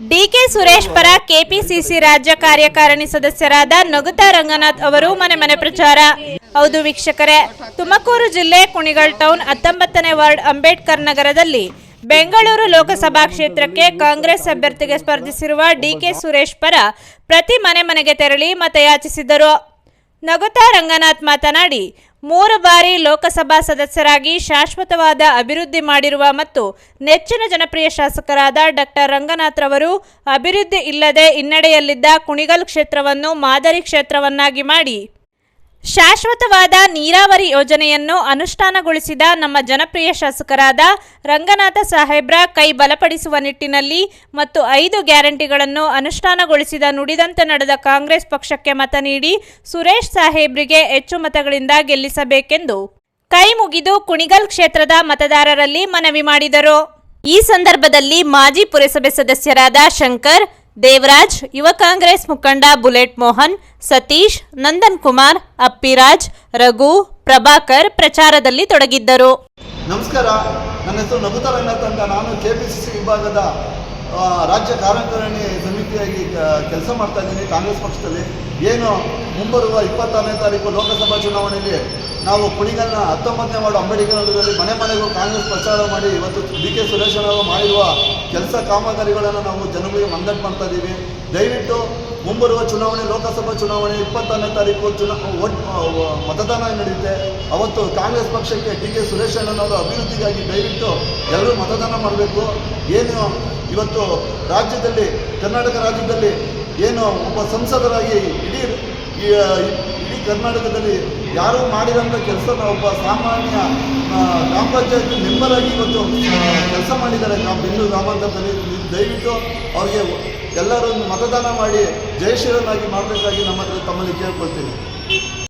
DK Suresh ಪರ KPCC ರಾಜ್ಯ ಕಾರ್ಯಕಾರಿಣಿ ಸದಸ್ಯರಾದ ನಗುತಾ ರಂಗನಾಥ್ ಅವರು ಮನೆ ಮನೆ ಪ್ರಚಾರ. ಹೌದು ವೀಕ್ಷಕರೇ, ತುಮಕೂರು ಜಿಲ್ಲೆ ಕುಣಿಗಲ್ ಟೌನ್ ಹತ್ತೊಂಬತ್ತನೇ ವಾರ್ಡ್ ಅಂಬೇಡ್ಕರ್ ನಗರದಲ್ಲಿ ಬೆಂಗಳೂರು ಲೋಕಸಭಾ ಕ್ಷೇತ್ರಕ್ಕೆ ಕಾಂಗ್ರೆಸ್ ಅಭ್ಯರ್ಥಿಗೆ ಸ್ಪರ್ಧಿಸಿರುವ ಡಿಕೆ ಸುರೇಶ್ ಪರ ಪ್ರತಿ ಮನೆ ಮನೆಗೆ ತೆರಳಿ ಮತಯಾಚಿಸಿದರು. ನಗುತಾ ರಂಗನಾಥ್ ಮಾತನಾಡಿ, ಮೂರು ಬಾರಿ ಲೋಕಸಭಾ ಸದಸ್ಯರಾಗಿ ಶಾಶ್ವತವಾದ ಅಭಿವೃದ್ಧಿ ಮಾಡಿರುವ ಮತ್ತು ನೆಚ್ಚಿನ ಜನಪ್ರಿಯ ಶಾಸಕರಾದ ಡಾಕ್ಟರ್ ರಂಗನಾಥ್ ರವರು ಅಭಿವೃದ್ಧಿ ಇಲ್ಲದೆ ಹಿನ್ನಡೆಯಲ್ಲಿದ್ದ ಕುಣಿಗಲ್ ಕ್ಷೇತ್ರವನ್ನು ಮಾದರಿ ಕ್ಷೇತ್ರವನ್ನಾಗಿ ಮಾಡಿ ಶಾಶ್ವತವಾದ ನೀರಾವರಿ ಯೋಜನೆಯನ್ನು ಅನುಷ್ಠಾನಗೊಳಿಸಿದ ನಮ್ಮ ಜನಪ್ರಿಯ ಶಾಸಕರಾದ ರಂಗನಾಥ ಸಾಹೇಬ್ರ ಕೈ ಬಲಪಡಿಸುವ ನಿಟ್ಟಿನಲ್ಲಿ ಮತ್ತು ಐದು ಗ್ಯಾರಂಟಿಗಳನ್ನು ಅನುಷ್ಠಾನಗೊಳಿಸಿದ ನುಡಿದಂತೆ ನಡೆದ ಕಾಂಗ್ರೆಸ್ ಪಕ್ಷಕ್ಕೆ ಮತ ನೀಡಿ ಸುರೇಶ್ ಸಾಹೇಬ್ರಿಗೆ ಹೆಚ್ಚು ಮತಗಳಿಂದ ಗೆಲ್ಲಿಸಬೇಕೆಂದು ಕೈ ಮುಗಿದು ಕುಣಿಗಲ್ ಕ್ಷೇತ್ರದ ಮತದಾರರಲ್ಲಿ ಮನವಿ ಮಾಡಿದರು. ಈ ಸಂದರ್ಭದಲ್ಲಿ ಮಾಜಿ ಪುರಸಭೆ ಸದಸ್ಯರಾದ ಶಂಕರ್ ದೇವರಾಜ್, ಯುವ ಕಾಂಗ್ರೆಸ್ ಮುಖಂಡ ಬುಲೆಟ್ ಮೋಹನ್, ಸತೀಶ್, ನಂದನ್ ಕುಮಾರ್, ಅಪ್ಪಿರಾಜ್, ರಘು, ಪ್ರಭಾಕರ್ ಪ್ರಚಾರದಲ್ಲಿ ತೊಡಗಿದ್ದರು. ನಮಸ್ಕಾರ. ನನ್ನ ಹೆಸರು ನಗುತಾ ಅಂತ ನಾನು ಕೆ ವಿಭಾಗದ ರಾಜ್ಯ ಕಾರ್ಯಕಾರಿಣಿ ಸಮಿತಿಯಾಗಿ ಕೆಲಸ ಮಾಡ್ತಾ ಇದ್ದೀನಿ ಕಾಂಗ್ರೆಸ್ ಪಕ್ಷದಲ್ಲಿ. ಏನು ಮುಂಬರುವ ಇಪ್ಪತ್ತಾರನೇ ತಾರೀಕು ಲೋಕಸಭಾ ಚುನಾವಣೆಯಲ್ಲಿ ನಾವು ಕುಣಿಗಲ್ನ ಹತ್ತೊಂಬತ್ತನೇ ವಾರ್ಡ್ ಅಂಬೇಡ್ಕರ್ ನಗರದಲ್ಲಿ ಮನೆ ಮನೆಗೂ ಕಾಂಗ್ರೆಸ್ ಪ್ರಚಾರ ಮಾಡಿ ಇವತ್ತು ಡಿ ಕೆ ಸುರೇಶನವರು ಮಾಡಿರುವ ಕೆಲಸ ಕಾಮಗಾರಿಗಳನ್ನು ನಾವು ಜನಗಳಿಗೆ ಮಂದಟ್ ಮಾಡ್ತಾ ಇದ್ದೀವಿ ದಯವಿಟ್ಟು ಮುಂಬರುವ ಚುನಾವಣೆ, ಲೋಕಸಭಾ ಚುನಾವಣೆ ಇಪ್ಪತ್ತನೇ ತಾರೀಕು ಚುನಾ ಮತದಾನ ನಡೆಯುತ್ತೆ ಅವತ್ತು ಕಾಂಗ್ರೆಸ್ ಪಕ್ಷಕ್ಕೆ ಡಿ ಕೆ ಸುರೇಶಣ್ಣನವರು ಅಭಿವೃದ್ಧಿಗಾಗಿ ದಯವಿಟ್ಟು ಎಲ್ಲರೂ ಮತದಾನ ಮಾಡಬೇಕು. ಏನು ಇವತ್ತು ರಾಜ್ಯದಲ್ಲಿ, ಕರ್ನಾಟಕ ರಾಜ್ಯದಲ್ಲಿ ಏನು ಒಬ್ಬ ಸಂಸದರಾಗಿ ಇಡೀ ಈ, ಇಡೀ ಕರ್ನಾಟಕದಲ್ಲಿ ಯಾರೂ ಮಾಡಿರೋಂಥ ಕೆಲಸ ಒಬ್ಬ ಸಾಮಾನ್ಯ ಗ್ರಾಮ ಪಂಚಾಯತ್ ಮೆಂಬರ್ ಆಗಿ ಇವತ್ತು ಕೆಲಸ ಮಾಡಿದ್ದಾರೆ. ನಾವು ಬೆಂಗಳೂರು ಗ್ರಾಮಾಂತರದಲ್ಲಿ ದಯವಿಟ್ಟು ಅವ್ರಿಗೆ ಎಲ್ಲರೂ ಮತದಾನ ಮಾಡಿ ಜಯಶೀಲನಾಗಿ ಮಾಡಬೇಕಾಗಿ ನಮ್ಮ ತಮ್ಮಲ್ಲಿ ಕೇಳ್ಕೊಳ್ತೀನಿ.